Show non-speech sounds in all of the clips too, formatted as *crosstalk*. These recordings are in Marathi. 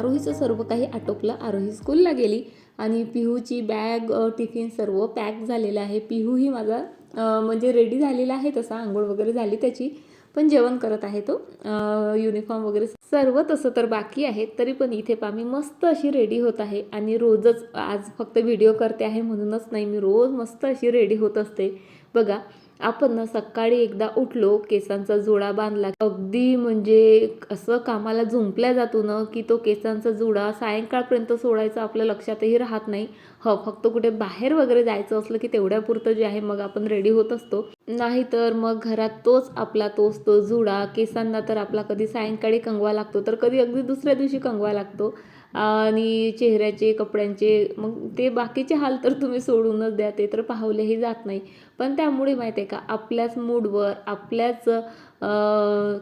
आरोहीचं सर्व काही आटोपलं. आरोही स्कूलला गेली आणि पिहूची बॅग टिफिन सर्व पॅक झालेलं आहे. पिहूही माझा म्हणजे रेडी झालेला आहे तसा. आंघोळ वगैरे झाली त्याची. पण जेवण करत आहे तो. युनिफॉर्म वगैरे सर्व तसं तर बाकी आहे. तरी पण इथे पा मी मस्त अशी रेडी होत आहे. आणि रोजच आज फक्त व्हिडिओ करते आहे म्हणूनच नाही मी रोज मस्त अशी रेडी होत असते. बघा आपण ना सकाळी एकदा उठलो केसांचा जुडा बांधला. अगदी म्हणजे असं कामाला झुंपल्या जातो ना की तो केसांचा जुडा सायंकाळपर्यंत सोडायचा आपल्या लक्षातही राहत नाही. हो फक्त कुठे बाहेर वगैरे जायचं असलं की तेवढ्यापुरतं जे आहे मग आपण रेडी होत असतो. नाहीतर मग घरात तोच आपला तोच तो जुडा केसांना तर आपला कधी सायंकाळी कंगवा लागतो तर कधी अगदी दुसऱ्या दिवशी कंगवा लागतो. आणि चेहऱ्याचे कपड्यांचे मग ते बाकीचे हाल तर तुम्ही सोडूनच द्या ते तर पाहवलेही जात नाही. पण त्यामुळे माहिती आहे का आपल्याच मूडवर आपल्याच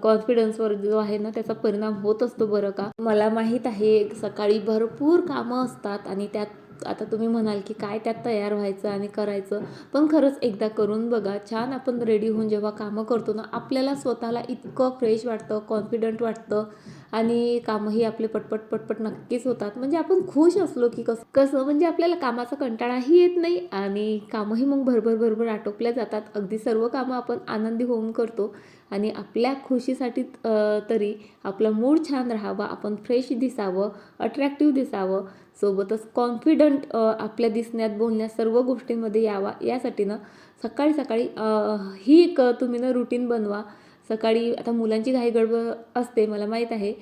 कॉन्फिडन्सवर जो आहे ना त्याचा परिणाम होत असतो बरं का. मला माहीत आहे सकाळी भरपूर कामं असतात आणि त्यात आता तुम्ही म्हणाल की काय त्यात तयार व्हायचं आणि करायचं पण खरंच एकदा करून बघा छान आपण रेडी होऊन जेव्हा कामं करतो ना आपल्याला स्वतःला इतकं फ्रेश वाटतं कॉन्फिडंट वाटतं आणि कामंही आपले पटपट पटपट नक्कीच होतात. म्हणजे आपण खुश असलो की कसं कसं? म्हणजे आपल्याला कामाचा कंटाळाही येत नाही आणि कामंही मग भरभर भरभर आटोपल्या जातात. अगदी सर्व कामं आपण आनंदी होऊन करतो आणि आपल्या खुशीसाठी तरी आपला मूड छान राहावा आपण फ्रेश दिसावं अट्रॅक्टिव्ह दिसावं सोबतच कॉन्फिडंट आपल्या दिसण्यात बोलण्यात सर्व गोष्टींमध्ये यावा. यासाठी ना सकाळी सकाळी ही एक तुम्ही ना रुटीन बनवा. सकाळी आता मुलांची घाई गडबड असते मला माहीत आहे.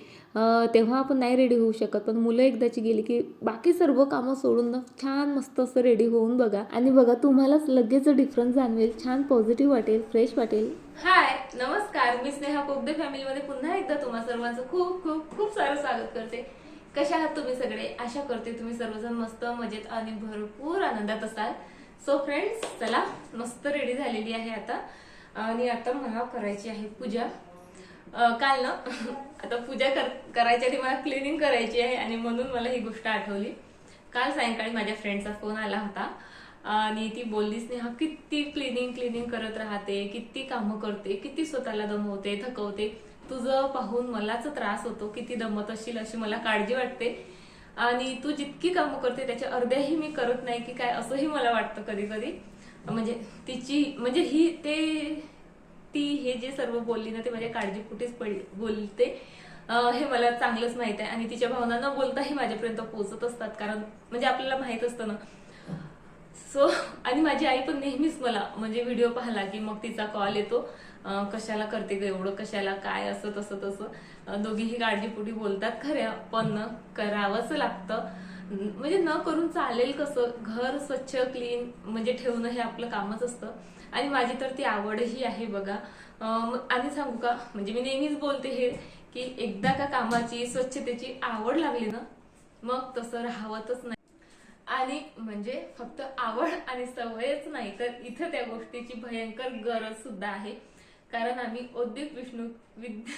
तेव्हा आपण नाही रेडी होऊ शकत पण मुलं एकदाची गेली की बाकी सर्व कामं सोडून ना छान मस्त असं रेडी होऊन बघा. आणि बघा तुम्हालाच लगेच डिफरन्स जाणवेल छान पॉझिटिव्ह वाटेल फ्रेश वाटेल. हाय नमस्कार. मी स्नेहा पोगदे फॅमिलीमध्ये पुन्हा एकदा तुम्हा सर्वांचं खूप खूप खूप सारं स्वागत करते. कशा आहात तुम्ही सगळे? आशा करते तुम्ही सर्वजण मस्त मजेत आणि भरपूर आनंदात असाल. सो फ्रेंड्स चला मस्त रेडी झालेली आहे आता. आणि आता मला करायची आहे पूजा. काल ना *laughs* आता पूजा कर करायच्या आधी मला क्लिनिंग करायची आहे आणि म्हणून मला ही गोष्ट आठवली. काल सायंकाळी माझ्या फ्रेंडचा फोन आला होता आणि ती बोललीच नाही हा किती क्लिनिंग क्लिनिंग करत राहते किती कामं करते किती स्वतःला दमवते थकवते. तुझं पाहून मलाच त्रास होतो किती दमत असशील अशी मला काळजी वाटते. आणि तू जितकी कामं करते त्याच्या अर्ध्याही मी करत नाही की काय असंही मला वाटतं कधी कधी म्हणजे तिची म्हणजे ही ते ती हे जे सर्व बोलली ना ते माझ्या काळजीपोटीच पडली बोलते. हे मला चांगलंच माहीत आहे. आणि तिच्या भावना न बोलताही माझ्यापर्यंत पोहोचत असतात. कारण म्हणजे आपल्याला माहीत असतं ना. सो आणि माझी आई पण नेहमीच मला म्हणजे व्हिडिओ पाहिला की मग तिचा कॉल येतो. कशाला करते ग एवढं? कशाला? काय? असं तसं तसं. दोघीही काळजीपुटी बोलतात खऱ्या पण करावंच लागतं. म्हणजे न करून चालेल कसं घर स्वच्छ क्लीन म्हणजे ठेवणं हे आपलं कामच असतं. आणि माझी तर ती आवडही आहे बघा. आणि सांगू का? म्हणजे मी नेहमीच बोलते हे की एकदा का कामाची स्वच्छतेची आवड लागली ना मग तसं राहावतच नाही. आणि म्हणजे फक्त आवड आणि सवयच नाही तर इथं त्या गोष्टीची भयंकर गरज सुद्धा आहे. कारण आम्ही औद्योगिक विष्णू विद्या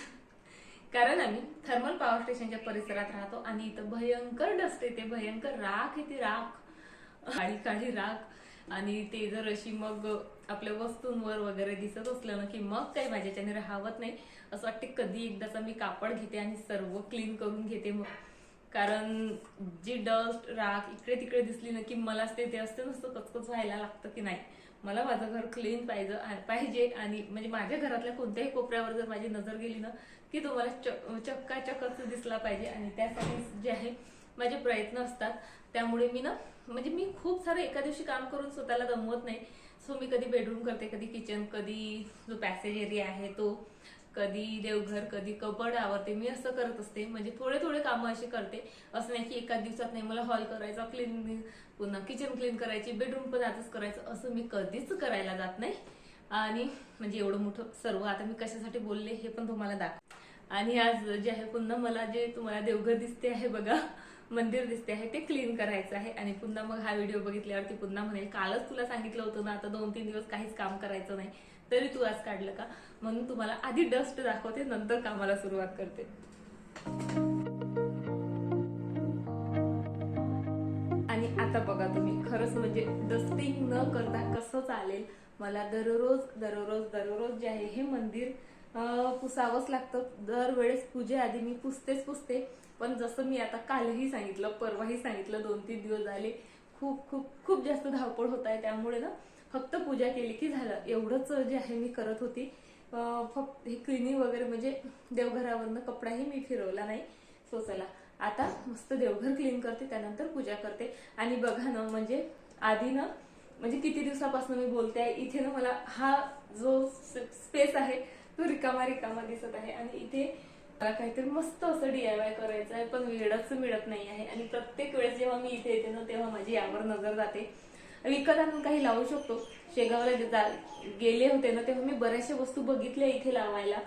कारण आम्ही थर्मल पॉवर स्टेशनच्या परिसरात राहतो आणि इथं भयंकर डस्ट येते भयंकर राख येते राख. काळी काळी राख. आणि ते जर अशी मग आपल्या वस्तूंवर वगैरे दिसत असलं ना की मग काही माझ्याच्याने राहावत नाही. असं वाटते कधी एकदाचा मी कापड घेते आणि सर्व क्लीन करून घेते मग. कारण जी डस्ट राख इकडे तिकडे दिसली ना की मलाच ते ते असते नसतं कचकच व्हायला लागतं की नाही. मला माझं घर क्लीन पाहिजे पाहिजे आणि म्हणजे माझ्या घरातल्या कोणत्याही कोपऱ्यावर जर माझी नजर गेली ना की तुम्हाला मला चक्काचकच दिसला पाहिजे आणि त्यासाठी जे आहे माझे प्रयत्न असतात. त्यामुळे मी ना म्हणजे मी खूप सारं एका दिवशी काम करून स्वतःला दमवत नाही. सो मी कधी बेडरूम करते कधी किचन कधी जो पॅसेज एरिया आहे तो कधी देवघर कधी कबड आवरते. मी असं करत असते. म्हणजे थोडे थोडे कामं अशी करते. असं नाही की एका दिवसात नाही मला हॉल करायचा क्लीन पुन्हा किचन क्लीन करायची बेडरूम पण आताच करायचं. असं मी कधीच करायला जात नाही. आणि म्हणजे एवढं मोठं सर्व आता मी कशासाठी बोलले हे पण तुम्हाला दाखव आणि आज जे आहे पुन्हा मला जे तुम्हाला देवघर दिसते आहे बघा मंदिर दिसते आहे ते क्लीन करायचं आहे. आणि पुन्हा मग हा व्हिडिओ बघितल्यावरती पुन्हा म्हणेल कालच तुला सांगितलं होतं ना आता दोन तीन दिवस काहीच काम करायचं नाही. तरी तू आज काढलं का? म्हणून तुम्हाला आधी डस्ट दाखवते नंतर कामाला सुरुवात करते. आणि आता बघा तुम्ही खरंच म्हणजे डस्टिंग न करता कसं चालेल? मला दररोज दररोज दररोज जे आहे हे मंदिर पुसावंच लागतं. दरवेळेस पूजेआधी मी पुसतेच पुसते. पण जसं मी आता कालही सांगितलं परवाही सांगितलं दोन तीन दिवस झाले खूप खूप खूप जास्त धावपळ होत आहे. त्यामुळे ना फक्त पूजा केली की झालं. एवढंच जे आहे मी करत होती. फक्त हे क्लिनिंग वगैरे म्हणजे देवघरावरनं कपडाही मी फिरवला नाही. सो चला आता मस्त देवघर क्लीन करते त्यानंतर पूजा करते. आणि बघा ना म्हणजे आधी ना म्हणजे किती दिवसापासून मी बोलते आहे इथे ना मला हा जो स्पेस आहे तो रिकामा रिकामा दिसत आहे आणि इथे मला काहीतरी मस्त असं डीआयवाय करायचं आहे पण वेळच मिळत नाही आहे. आणि प्रत्येक वेळेस जेव्हा मी इथे येते ना तेव्हा माझी यावर नजर जाते. विकत आणून काही लावू शकतो. शेगावला जा- गेले होते ना तेव्हा मी बऱ्याचशा वस्तू बघितल्या इथे लावायला.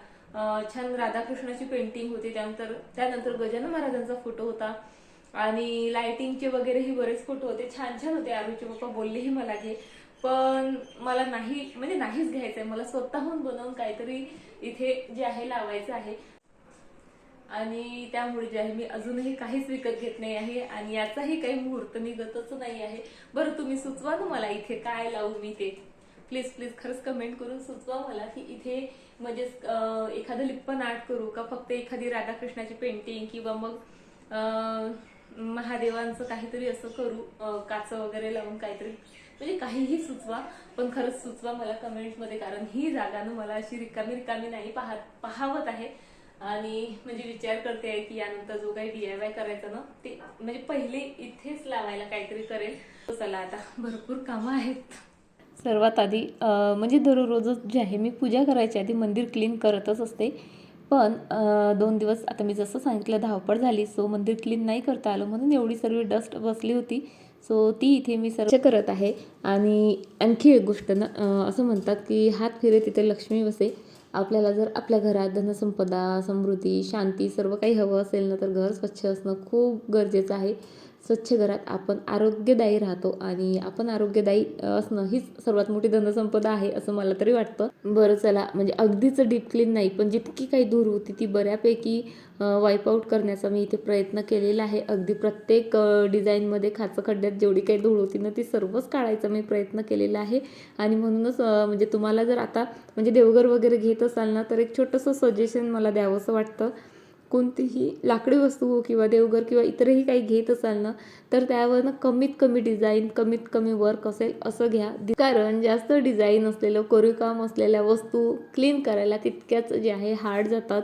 छान राधाकृष्णाची पेंटिंग होती. त्यानंतर त्यानंतर गजानन महाराजांचा फोटो होता. आणि लाइटिंगचे वगैरेही बरेच फोटो होते. छान छान होते आरुचे पप्पा बोललेही मला घे पण मला नाही म्हणजे नाहीच घ्यायचंय. मला स्वतःहून बनवून काहीतरी इथे जे आहे लावायचं आहे. आणि त्यामुळे जे आहे मी अजूनही काहीच विकत घेत नाही आहे. आणि याचाही काही मुहूर्त निघतच नाही आहे. बरं तुम्ही सुचवा ना मला इथे काय लावू मी ते. प्लीज प्लीज खरंच कमेंट करून सुचवा मला की इथे म्हणजे एखादं लिप्पन आर्ट करू का? फक्त एखादी राधाकृष्णाची पेंटिंग किंवा मग महादेवांचं काहीतरी असं करू काच काचं वगैरे लावून काहीतरी म्हणजे काहीही सुचवा पण खरंच सुचवा मला कमेंट्समध्ये कारण ही जागा ना मला अशी रिकामी रिकामी नाही पाहत पाहावत आहे. आणि म्हणजे विचार करते आहे की यानंतर जो काही डीआयवाय करायचा ना ते म्हणजे पहिले इथेच लावायला काहीतरी करेल. तो चला आता भरपूर कामं आहेत. सर्वात आधी म्हणजे दररोजच जे आहे मी पूजा करायच्या आधी मंदिर क्लीन करतच असते. पण दोन दिवस आता मी जसं सांगितलं धावपळ झाली सो मंदिर क्लीन नाही करता आलं म्हणून एवढी सर्व डस्ट बसली होती. सो ती इथे मी सर्व करत आहे. आणि आणखी एक गोष्ट ना असं म्हणतात की हात फिरे तिथे लक्ष्मी बसे. आपल्याला जर आपल्या घरात धनसंपदा समृद्धी शांती सर्व काही हवं असेल ना तर घर स्वच्छ असणं खूप गरजेचं आहे. स्वच्छ घरात आपण आरोग्यदायी राहतो आणि आपण आरोग्यदायी असणं हीच सर्वात मोठी धनसंपदा आहे असं मला तरी वाटतं. बरं चला म्हणजे अगदीच डीप क्लीन नाही पण जितकी काही धूर होती ती बऱ्यापैकी वाईप आऊट करण्याचा मी इथे प्रयत्न केलेला आहे. अगदी प्रत्येक डिझाईनमध्ये खाचं खड्ड्यात जेवढी काही धूळ होती ना ती सर्वच काढायचा मी प्रयत्न केलेला आहे. आणि म्हणूनच म्हणजे तुम्हाला जर आता म्हणजे देवघर वगैरे घेत असाल ना तर एक छोटंसं सजेशन मला द्यावंसं वाटतं. कोणतीही लाकडी वस्तू किंवा देवघर किंवा इतरही काही घेत असाल ना तर त्यावरनं कमीत कमी डिझाईन कमीत कमी वर्क असेल असं घ्या. कारण जास्त डिझाईन असलेलं कोरीव काम असलेल्या वस्तू क्लीन करायला तितक्याच जे आहे हार्ड जातात.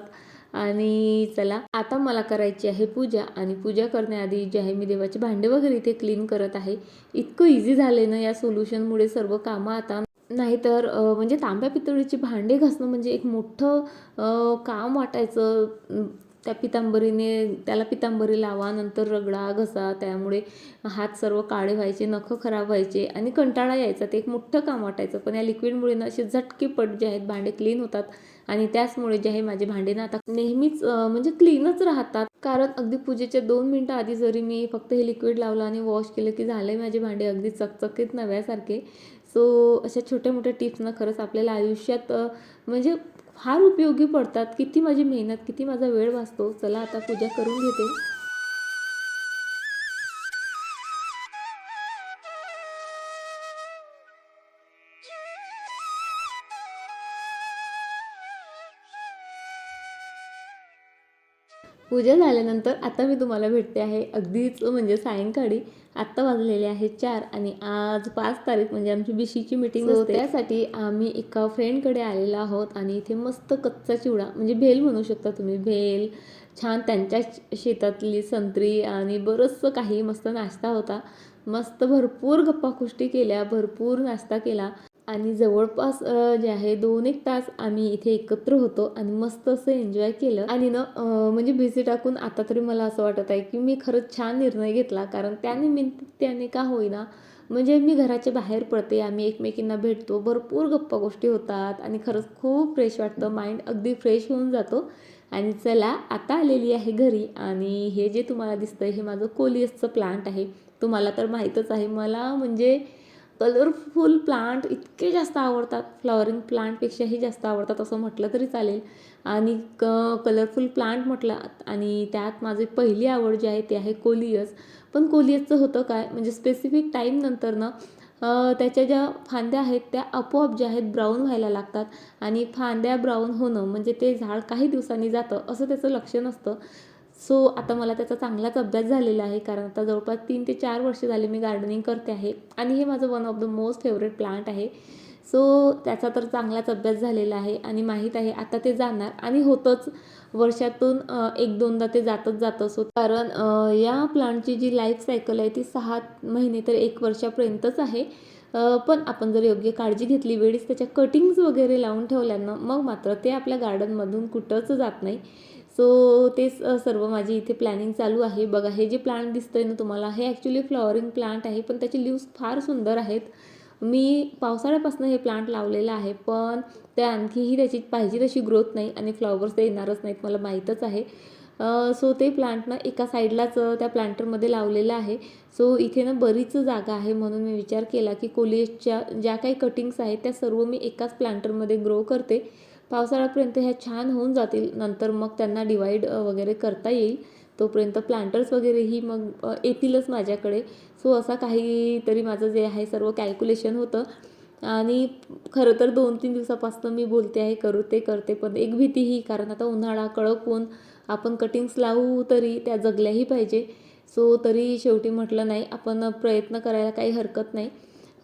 आणि चला आता मला करायची आहे पूजा. आणि पूजा करण्याआधी जे आहे मी देवाचे भांडे वगैरे इथे क्लीन करत आहे. इतकं इझी झाले ना या सोल्युशनमुळे सर्व कामं आता. नाहीतर म्हणजे तांब्या पितळीची भांडे घासणं म्हणजे एक मोठं काम वाटायचं. त्या पितांबरीने त्याला पितांबरी लावा नंतर रगडा घसा त्यामुळे हात सर्व काळे व्हायचे नखं खराब व्हायचे आणि कंटाळा यायचा. ते एक मोठं काम वाटायचं. पण या लिक्विडमुळे ना असे झटकेपट जे आहेत भांडे क्लीन होतात आणि त्याचमुळे जे आहे माझे भांडे ना आता नेहमीच म्हणजे क्लीनच राहतात. कारण अगदी पूजेच्या दोन मिनटं आधी जरी मी फक्त हे लिक्विड लावलं आणि वॉश केलं की झाले माझे भांडे अगदी चकचकीत नव्यासारखे. सो अशा छोट्या मोठ्या टिप्सनं खरंच आपल्याला आयुष्यात म्हणजे फार उपयोगी पडतात. किती माझी मेहनत किती माझा वेळ वाचतो चला आता पूजा करून घेते. पूजा झाल्यानंतर आता मी तुम्हाला भेटते आहे अगदीच म्हणजे सायंकाळी. आत्ता वाजलेले आहे चार आणि आज पाच तारीख म्हणजे आमची बिशीची मीटिंग असते. त्यासाठी आम्ही एका फ्रेंडकडे आलेलो आहोत आणि इथे मस्त कच्चा चिवडा म्हणजे भेल म्हणू शकता तुम्ही. भेल छान त्यांच्या शेतातली संत्री आणि बरंचसं काही मस्त नाश्ता होता. मस्त भरपूर गप्पा गोष्टी केल्या भरपूर नाश्ता केला. आणि जवळपास जे आहे दोन एक तास आम्ही इथे एकत्र होतो आणि मस्त असं एन्जॉय केलं. आणि ना म्हणजे बिझी टाकून आता तरी मला असं वाटत आहे की मी खरंच छान निर्णय घेतला. कारण त्यानिमित्त त्याने का होईना म्हणजे मी घराच्या बाहेर पडते आम्ही एकमेकींना भेटतो भरपूर गप्पा गोष्टी होतात आणि खरंच खूप फ्रेश वाटतं. माइंड अगदी फ्रेश होऊन जातो. आणि चला आता आलेली आहे घरी आणि हे जे तुम्हाला दिसतंय हे माझं कोलियसचं प्लांट आहे. तुम्हाला तर माहीतच आहे मला म्हणजे कलरफुल प्लांट इतके जास्त आवडतात. फ्लॉवरिंग प्लांटपेक्षाही जास्त आवडतात असं म्हटलं तरी चालेल. आणि क कलरफुल प्लांट म्हटलं आणि त्यात माझी पहिली आवड जी आहे ती आहे कोलियस. पण कोलियसचं होतं काय? म्हणजे स्पेसिफिक टाईमनंतरनं ना त्याच्या ज्या फांद्या आहेत त्या आपोआप ज्या आहेत ब्राऊन व्हायला लागतात. आणि फांद्या ब्राऊन होणं म्हणजे ते झाड काही दिवसांनी जातं असं त्याचं लक्ष नसतं. सो आता मला त्याचा चांगलाच अभ्यास झालेला आहे कारण आता जवळपास तीन ते चार वर्ष झाले मी गार्डनिंग करते आहे आणि हे माझं one of the most favourite plant आहे. सो त्याचा तर चांगलाच अभ्यास झालेला आहे आणि माहीत आहे आता ते जाणार आणि होतंच. वर्षातून एक दोनदा ते जातच जात. असो कारण या प्लांटची जी लाईफ सायकल आहे ती सहा महिने तर एक वर्षापर्यंतच आहे. पण आपण जर योग्य काळजी घेतली वेळीच त्याच्या कटिंग्ज वगैरे लावून ठेवल्यानं मग मात्र ते आपल्या गार्डनमधून कुठंच जात नाही. सो तेच सर्व माझी इथे प्लॅनिंग चालू आहे. बघा हे जे प्लांट दिसतंय ना तुम्हाला हे ॲक्च्युली फ्लॉवरिंग प्लांट आहे पण त्याचे लिव्स फार सुंदर आहेत. मी पावसाळ्यापासून हे प्लांट लावलेलं आहे पण ते आणखीही त्याची पाहिजे तशी ग्रोथ नाही आणि फ्लॉवर्स ते येणारच नाहीत मला माहीतच आहे. सो ते प्लांट ना एका साईडलाच त्या प्लांटरमध्ये लावलेलं आहे. सो इथे ना बरीच जागा आहे म्हणून मी विचार केला की कोलिएसच्या ज्या काही कटिंग्स आहेत त्या सर्व मी एकाच प्लांटरमध्ये ग्रो करते. पावसाळ्यापर्यंत ह्या छान होऊन जातील. नंतर मग त्यांना डिवाईड वगैरे करता येईल. तोपर्यंत प्लांटर्स वगैरेही मग येतीलच माझ्याकडे. सो असा काहीतरी माझं जे आहे सर्व कॅल्क्युलेशन होतं. आणि खरं तर दोन तीन दिवसापासून मी बोलते आहे करू ते करते पण एक भीती ही कारण आता उन्हाळा कडक ऊन आपण कटिंग्स लावू तरी त्या जगल्याही पाहिजे. सो तरी शेवटी म्हटलं नाही आपण प्रयत्न करायला काही हरकत नाही.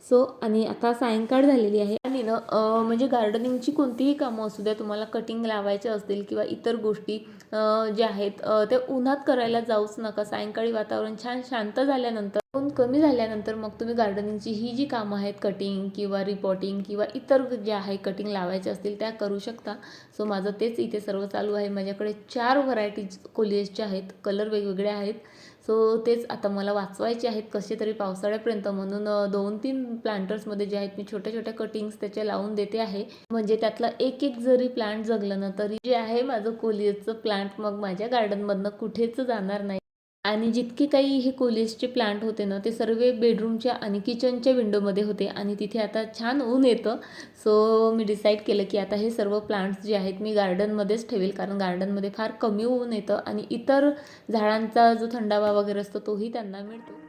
सो आणि आता सायंकाळ झालेली आहे. आणि ना म्हणजे गार्डनिंगची कोणतीही कामं असू द्या तुम्हाला कटिंग लावायचे असतील किंवा इतर गोष्टी ज्या आहेत ते उन्हात करायला जाऊच नका. सायंकाळी वातावरण छान शांत झाल्यानंतर ऊन कमी झाल्यानंतर मग तुम्ही गार्डनिंगची ही जी कामं आहेत कटिंग किंवा रिपोर्टिंग किंवा इतर ज्या आहे कटिंग लावायचे असतील त्या करू शकता. सो माझं तेच इथे सर्व चालू आहे. माझ्याकडे चार व्हरायटीज कोलियसच्या आहेत. कलर वेगवेगळे आहेत. सो तेच आता मला वाचवायचे आहेत कसे तरी पावसाळ्यापर्यंत म्हणून दोन तीन प्लांटर्समध्ये जे आहेत मी छोट्या छोट्या कटिंग्स त्याच्या लावून देते आहे. म्हणजे त्यातलं एक एक जरी प्लांट जगलं ना तरी जे आहे माझं कोलियसचं प्लांट मग माझ्या गार्डनमधनं कुठेच जाणार नाही. आणि जितके काही हे कोलेजचे प्लांट होते ना ते सर्व बेडरूमच्या आणि किचनच्या विंडोमध्ये होते आणि तिथे आता छान ऊन येतं. सो मी डिसाईड केलं की आता हे सर्व प्लांट्स जे आहेत मी गार्डनमध्येच ठेवेल. कारण गार्डनमध्ये फार कमी ऊन येतं आणि इतर झाडांचा जो थंडावा वगैरे असतो तोही त्यांना मिळतो.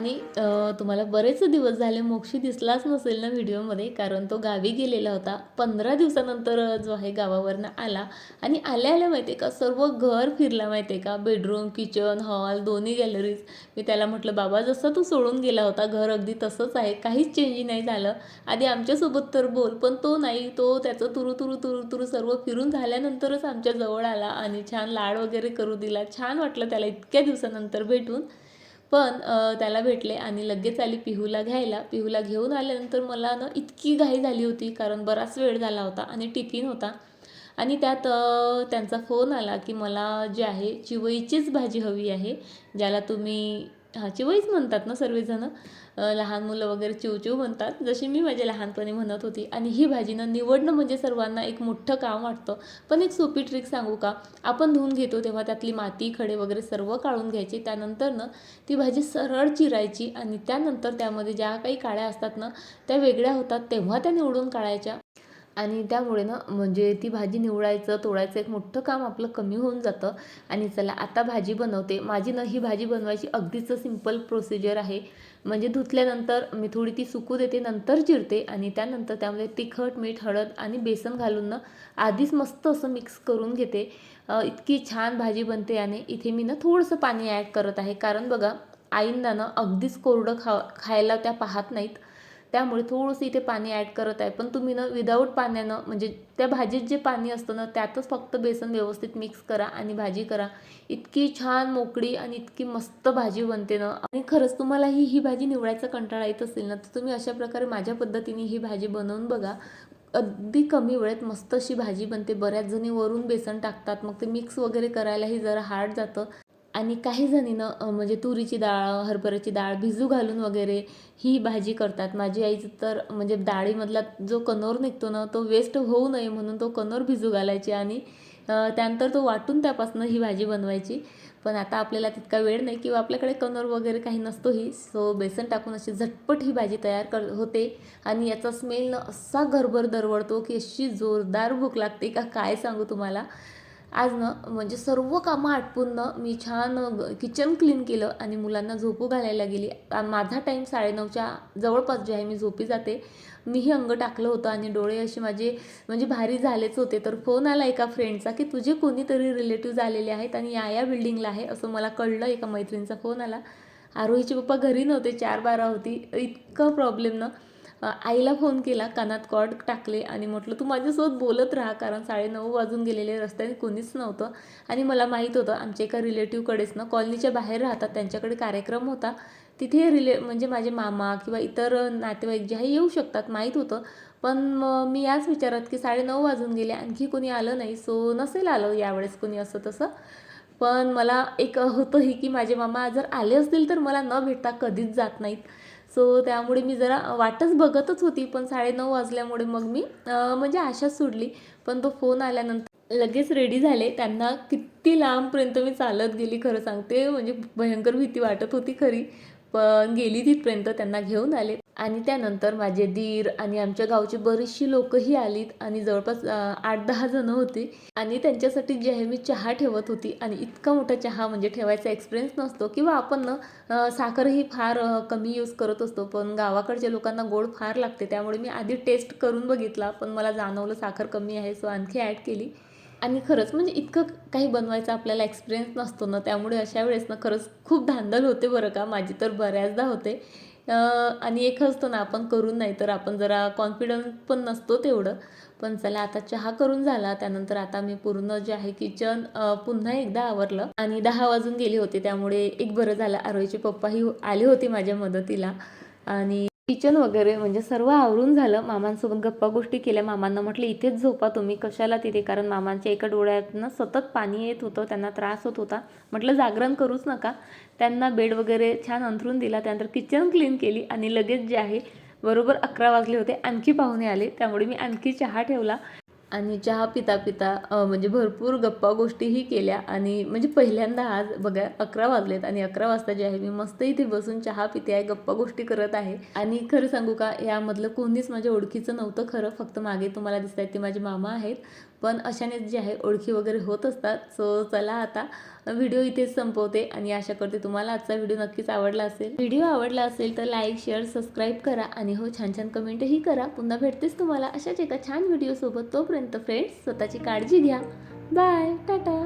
आणि तुम्हाला बरेच दिवस झाले मोक्षी दिसलाच नसेल ना व्हिडिओमध्ये कारण तो गावी गेलेला होता. पंधरा दिवसानंतर जो आहे गावावरनं आला. आणि आल्या आल्या माहिती आहे का सर्व घर फिरला माहिती आहे का? बेडरूम किचन हॉल दोन्ही गॅलरीज मी त्याला म्हटलं बाबा जसं तू सोडून गेला होता घर अगदी तसंच आहे. काहीच चेंज नाही झालं. आधी आमच्यासोबत तर बोल. पण तो नाही. तो त्याचं तुरु तुरु तुरु तुरु सर्व फिरून झाल्यानंतरच आमच्या जवळ आला आणि छान लाड वगैरे करू दिला. छान वाटलं त्याला इतक्या दिवसानंतर भेटून. पण त्याला भेटले आणि लगेच आली पिहूला घ्यायला. पिहूला घेऊन आल्यानंतर मला ना इतकी घाई झाली होती कारण बराच वेळ झाला होता आणि टिफिन होता. आणि त्यात त्यांचा फोन आला की मला जे आहे चिवईचीच भाजी हवी आहे ज्याला तुम्ही हा चिवईच म्हणतात ना सर्वजण. लहान मुलं वगैरे चिवचिव म्हणतात. जशी मी माझ्या लहानपणी म्हणत होती. आणि ही भाजीनं निवडणं म्हणजे सर्वांना एक मोठं काम वाटतं. पण एक सोपी ट्रिक सांगू का? आपण धुवून घेतो तेव्हा त्यातली माती खडे वगैरे सर्व काढून घ्यायची. त्यानंतर ना ती भाजी सरळ चिरायची. आणि त्यानंतर त्यामध्ये ज्या काही काळ्या असतात ना त्या वेगळ्या होतात. तेव्हा त्या निवडून काढायच्या. आणि त्यामुळे ना म्हणजे ती भाजी निवडायचं तोडायचं एक मोठं काम आपलं कमी होऊन जातं. आणि चला आता भाजी बनवते. माझी ना ही भाजी बनवायची अगदीच सिंपल प्रोसिजर आहे. म्हणजे धुतल्यानंतर मी थोडी ती सुकू देते नंतर चिरते आणि त्यानंतर त्यामध्ये तिखट मीठ हळद आणि बेसन घालून ना आधीच मस्त असं मिक्स करून घेते. इतकी छान भाजी बनते आणि इथे मी ना थोडंसं पाणी ॲड करत आहे. कारण बघा आईंना ना अगदीच कोरडं खा खायला त्या पाहत नाहीत. त्यामुळे थोडंसं इथे पाणी ॲड करत आहे. पण तुम्ही ना विदाऊट पाण्यानं म्हणजे त्या भाजीत जे पाणी असतं ना त्यातच फक्त बेसन व्यवस्थित मिक्स करा आणि भाजी करा. इतकी छान मोकळी आणि इतकी मस्त भाजी बनते ना. आणि खरंच तुम्हाला ही ही भाजी निवडायचा कंटाळा येत असेल ना तर तुम्ही अशा प्रकारे माझ्या पद्धतीने ही भाजी बनवून बघा. अगदी कमी वेळेत मस्त अशी भाजी बनते. बऱ्याच जणी वरून बेसन टाकतात. मग ते मिक्स वगैरे करायलाही जरा हार्ड जातं. आणि काही जणीनं म्हणजे तुरीची डाळ हरभऱ्याची डाळ भिजू घालून वगैरे ही भाजी करतात. माझी आईचं तर म्हणजे डाळीमधला जो कणोर निघतो ना तो वेस्ट होऊ नये म्हणून तो कणोर भिजू घालायची आणि त्यानंतर तो वाटून त्यापासून ही भाजी बनवायची. पण आता आपल्याला तितका वेळ नाही किंवा आपल्याकडे कणोर वगैरे काही नसतोही सो बेसन टाकून अशी झटपट ही भाजी तयार कर होते. आणि याचा स्मेल असा घरभर दरवळतो की अशी जोरदार भूक लागते का काय सांगू तुम्हाला? आज ना म्हणजे सर्व कामं आटपून ना मी छान किचन क्लीन केलं आणि मुलांना झोपू घालायला गेली. माझा टाईम साडेनऊच्या जवळपास जे आहे मी झोपी जाते. मीही अंग टाकलं होतं आणि डोळे असे माझे म्हणजे भारी झालेच होते. तर फोन आला एका फ्रेंडचा की तुझे कोणीतरी रिलेटिव्ह आलेले आहेत आणि या या बिल्डिंगला आहे. असं मला कळलं एका मैत्रिणीचा फोन आला. आरोहीचे पप्पा घरी नव्हते चार बारा होती. इतकं प्रॉब्लेम ना. आईला फोन केला कानात कॉर्ड टाकले आणि म्हटलं तू माझ्यासोबत बोलत राहा कारण साडेनऊ वाजून गेलेले रस्त्याने कोणीच नव्हतं आणि मला माहीत होतं आमच्या एका रिलेटिव्हकडेच ना कॉलनीच्या बाहेर राहतात त्यांच्याकडे कार्यक्रम होता. तिथे रिले म्हणजे माझे मामा किंवा इतर नातेवाईक जे आहे येऊ शकतात माहीत होतं. पण मग मी याच विचारात की साडेनऊ वाजून गेले आणखी कोणी आलं नाही सो नसेल आलं यावेळेस कोणी असं तसं. पण मला एक होतंही की माझे मामा जर आले असतील तर मला न भेटता कधीच जात नाहीत. सो त्यामुळे मी जरा वाटच बघतच होती पण साडेनऊ वाजल्यामुळे मग मी म्हणजे आशाच सोडली. पण तो फोन आल्यानंतर लगेच रेडी झाले. त्यांना किती लांबपर्यंत मी चालत गेली खरं सांगते. म्हणजे भयंकर भीती वाटत होती खरी. पण गेली तिथपर्यंत त्यांना घेऊन आले. आणि त्यानंतर माझे दीर आणि आमच्या गावची बरीचशी लोकंही आलीत आणि जवळपास आठ दहा जणं होती. आणि त्यांच्यासाठी जे आहे मी चहा ठेवत होती. आणि इतका मोठा चहा म्हणजे ठेवायचा एक्सपिरियन्स नसतो किंवा आपण ना साखरही फार कमी यूज करत असतो. पण गावाकडच्या लोकांना गोड फार लागते. त्यामुळे मी आधी टेस्ट करून बघितला. पण मला जाणवलं साखर कमी आहे. सो आणखी ॲड केली. आणि खरंच म्हणजे इतकं काही बनवायचा आपल्याला एक्सपिरियन्स नसतो ना त्यामुळे अशा वेळेस ना खरंच खूप धांदल होते बरं का. माझी तर बऱ्याचदा होते. आणि एक असतं ना आपण करून नाही तर आपण जरा कॉन्फिडंट पण नसतो तेवढं. पण चला आता चहा करून झाला त्यानंतर आता मी पूर्ण जे आहे किचन पुन्हा एकदा आवरलं. आणि दहा वाजून गेले होते त्यामुळे एक बरं झालं. आरोहीचे पप्पाही आले होते माझ्या मदतीला. आणि किचन वगैरे म्हणजे सर्व आवरून झालं. मामांसोबत गप्पा गोष्टी केल्या. मामांना म्हटलं इथेच झोपा तुम्ही. कशाला तिथे? कारण मामांच्या एका डोळ्यातनं सतत पाणी येत होतं. त्यांना त्रास होत होता. म्हटलं जागरण करूच नका. त्यांना बेड वगैरे छान अंथरून दिला. त्यानंतर किचन क्लीन केली आणि लगेच जे आहे बरोबर अकरा वाजले होते. आणखी पाहुणे आले. त्यामुळे मी आणखी चहा ठेवला. आणि चहा पिता पिता म्हणजे भरपूर गप्पा गोष्टीही केल्या. आणि म्हणजे पहिल्यांदा आज बघा अकरा वाजलेत आणि अकरा वाजता जे आहे मी मस्त इथे बसून चहा पिते आहे गप्पा गोष्टी करत आहे. आणि खरं सांगू का यामधलं कोणीच माझ्या ओळखीचं नव्हतं खरं फक्त मागे तुम्हाला दिसत आहेत ते माझे मामा आहेत. पण अशानेच जे आहे ओळखी वगैरे होत असतात. सो चला आता व्हिडिओ इथेच संपवते आणि आशा करते तुम्हाला आजचा व्हिडिओ नक्कीच आवडला असेल. व्हिडिओ आवडला असेल तर लाईक शेअर सबस्क्राईब करा आणि हो छान छान कमेंटही करा. पुन्हा भेटतेच तुम्हाला अशाच एका छान व्हिडिओसोबत. तोपर्यंत फ्रेंड्स स्वतःची काळजी घ्या. बाय टाटा